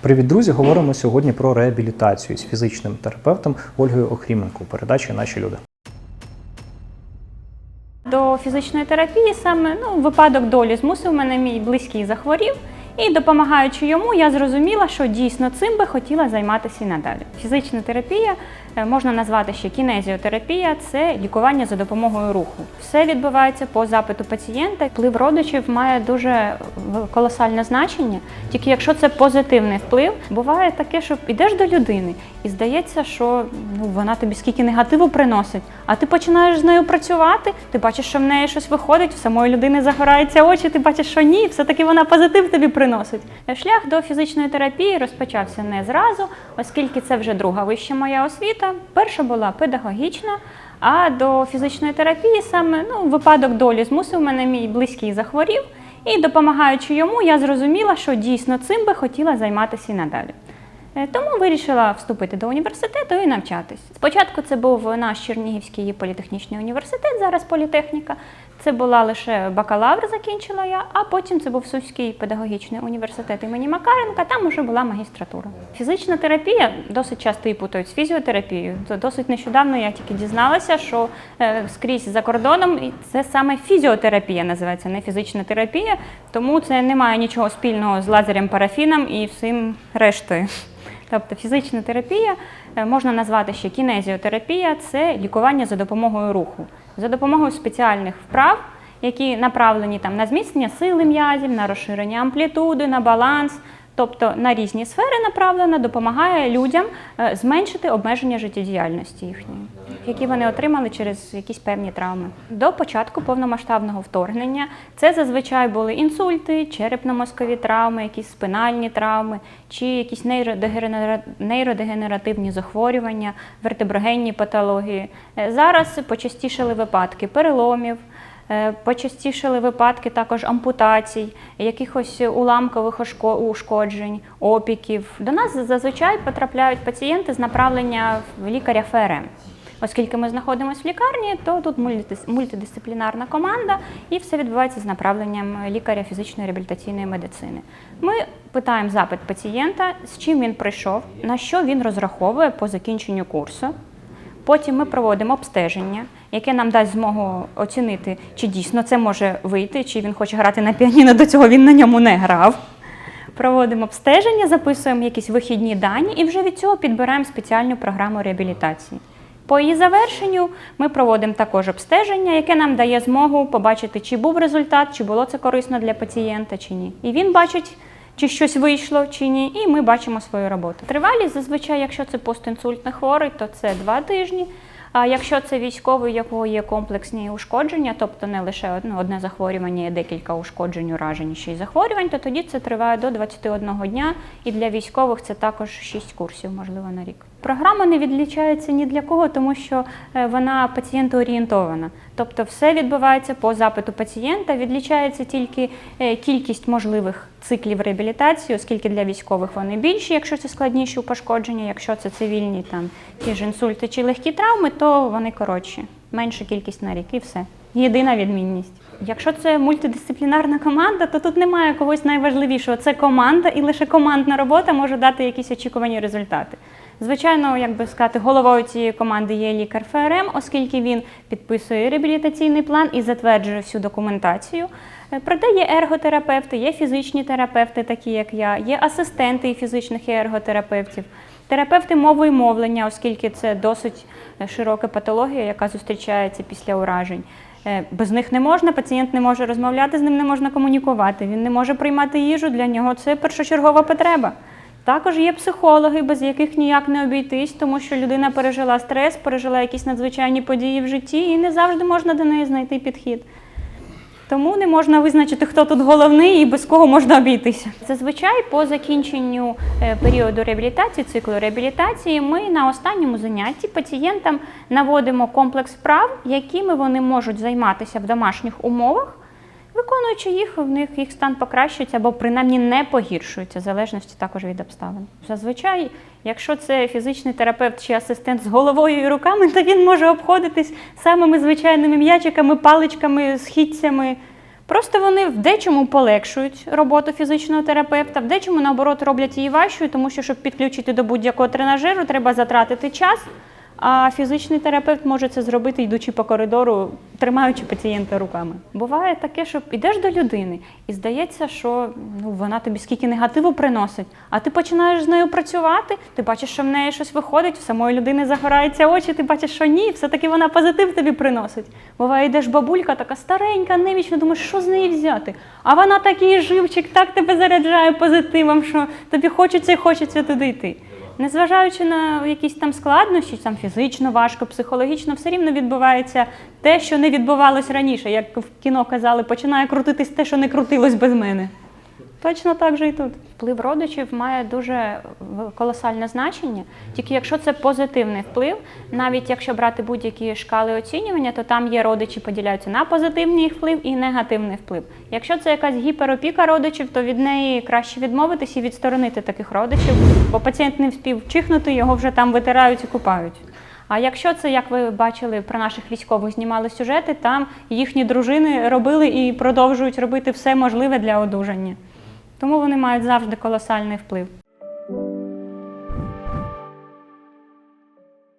Привіт, друзі! Говоримо сьогодні про реабілітацію з фізичним терапевтом Ольгою Охріменко передачі Наші люди. До фізичної терапії саме ну, випадок долі змусив мене мій близький захворів. І допомагаючи йому, я зрозуміла, що дійсно цим би хотіла займатися і надалі. Фізична терапія е, можна назвати ще кінезіотерапія це лікування за допомогою руху. Все відбувається по запиту пацієнта. Вплив родичів має дуже колосальне значення. Тільки якщо це позитивний вплив, буває таке, що йдеш до людини і здається, що ну вона тобі скільки негативу приносить, а ти починаєш з нею працювати. Ти бачиш, що в неї щось виходить, в самої людини загораються очі. Ти бачиш, що ні, все таки вона позитив тобі приносить. Шлях до фізичної терапії розпочався не зразу, оскільки це вже друга вища моя освіта. Перша була педагогічна. А до фізичної терапії саме ну, випадок долі змусив мене мій близький захворів. І допомагаючи йому, я зрозуміла, що дійсно цим би хотіла займатися і надалі. Е, Тому вирішила вступити до університету і навчатись. Спочатку це був наш Чернігівський політехнічний університет, зараз політехніка. Це була лише бакалавр, закінчила я, а потім це був Сумський педагогічний університет імені Макаренка, там вже була магістратура. Фізична терапія досить часто її путають з фізіотерапією. Досить нещодавно я тільки дізналася, що е, скрізь за кордоном це саме фізіотерапія називається, не фізична терапія, тому це не має нічого спільного з лазером парафіном і всім рештою. Тобто фізична терапія е, можна назвати ще кінезіотерапія це лікування за допомогою руху, за допомогою спеціальних вправ, які направлені там на зміцнення сили м'язів, на розширення амплітуди, на баланс. Тобто на різні сфери направлена, допомагає людям е, зменшити обмеження життєдіяльності їхньої, які вони отримали через якісь певні травми. До початку повномасштабного вторгнення це зазвичай були інсульти, черепно-мозкові травми, якісь спинальні травми, чи якісь нейродегенера- нейродегенеративні захворювання, вертеброгенні патології. Е, Зараз почастішали випадки переломів. Е, Почастішали випадки також ампутацій, якихось уламкових ушкоджень, опіків. До нас зазвичай потрапляють пацієнти з направлення в лікаря ФРМ. Оскільки ми знаходимося в лікарні, то тут мультидис- мультидисциплінарна команда і все відбувається з направленням лікаря фізичної реабілітаційної медицини. Ми питаємо запит пацієнта, з чим він прийшов, на що він розраховує по закінченню курсу. Потім ми проводимо обстеження, яке нам дасть змогу оцінити, чи дійсно це може вийти, чи він хоче грати на піаніно, до цього він на ньому не грав. Проводимо обстеження, записуємо якісь вихідні дані і вже від цього підбираємо спеціальну програму реабілітації. По її завершенню ми проводимо також обстеження, яке нам дає змогу побачити, чи був результат, чи було це корисно для пацієнта, чи ні. І він бачить, чи щось вийшло, чи ні, і ми бачимо свою роботу. Тривалість зазвичай, якщо це постінсультний хворий, то це два тижні. А якщо це військовий, у якого є комплексні ушкодження, тобто не лише одне, одне захворювання, є декілька ушкоджень, уражень, ще й захворювань, то тоді це триває до 21 дня. І для військових це також 6 курсів, можливо, на рік. Програма не відлічається ні для кого, тому що е, вона пацієнтоорієнтована. Тобто все відбувається по запиту пацієнта. Відлічається тільки е, кількість можливих циклів реабілітації, оскільки для військових вони більші, якщо це складніші пошкодження, якщо це цивільні там ті ж інсульти чи легкі травми, то вони коротші. Менша кількість на рік і все. Єдина відмінність. Якщо це мультидисциплінарна команда, то тут немає когось найважливішого. Це команда, і лише командна робота може дати якісь очікувані результати. Звичайно, як би сказати, головою цієї команди є лікар ФРМ, оскільки він підписує реабілітаційний план і затверджує всю документацію. Е, Проте є ерготерапевти, є фізичні терапевти, такі як я, є асистенти і фізичних і ерготерапевтів, терапевти мови і мовлення, оскільки це досить е, широка патологія, яка зустрічається після уражень. Е, Без них не можна, пацієнт не може розмовляти, з ним не можна комунікувати, він не може приймати їжу, для нього це першочергова потреба. Також є психологи, без яких ніяк не обійтись, тому що людина пережила стрес, пережила якісь надзвичайні події в житті, і не завжди можна до неї знайти підхід. Тому не можна визначити, хто тут головний і без кого можна обійтися. Зазвичай по закінченню е, періоду реабілітації, циклу реабілітації, ми на останньому занятті пацієнтам наводимо комплекс вправ, якими вони можуть займатися в домашніх умовах. Виконуючи їх, в них їх стан покращується або принаймні не погіршується, в залежності також від обставин. Зазвичай, якщо це фізичний терапевт чи асистент з головою і руками, то він може обходитись самими звичайними м'ячиками, паличками, східцями. Просто вони в дечому полегшують роботу фізичного терапевта, в дечому наоборот роблять її важчою, тому що щоб підключити до будь-якого тренажеру, треба затратити час. А фізичний терапевт може це зробити, йдучи по коридору, тримаючи пацієнта руками. Буває таке, що йдеш до людини, і здається, що ну, вона тобі скільки негативу приносить, а ти починаєш з нею працювати, ти бачиш, що в неї щось виходить, в самої людини загораються очі, ти бачиш, що ні, все-таки вона позитив тобі приносить. Буває, йдеш бабулька, така старенька, немічна, думаєш, що з неї взяти? А вона такий живчик, так тебе заряджає позитивом, що тобі хочеться і хочеться туди йти. Незважаючи на якісь там складнощі, там фізично важко, психологічно, все рівно відбувається те, що не відбувалось раніше. Як в кіно казали, починає крутитись те, що не крутилось без мене. Точно так же і тут. Вплив родичів має дуже колосальне значення. Тільки якщо це позитивний вплив, навіть якщо брати будь-які шкали оцінювання, то там є родичі, поділяються на позитивний вплив і негативний вплив. Якщо це якась гіперопіка родичів, то від неї краще відмовитись і відсторонити таких родичів, бо пацієнт не вспів чихнути, його вже там витирають і купають. А якщо це, як ви бачили, про наших військових знімали сюжети, там їхні дружини робили і продовжують робити все можливе для одужання. Тому вони мають завжди колосальний вплив.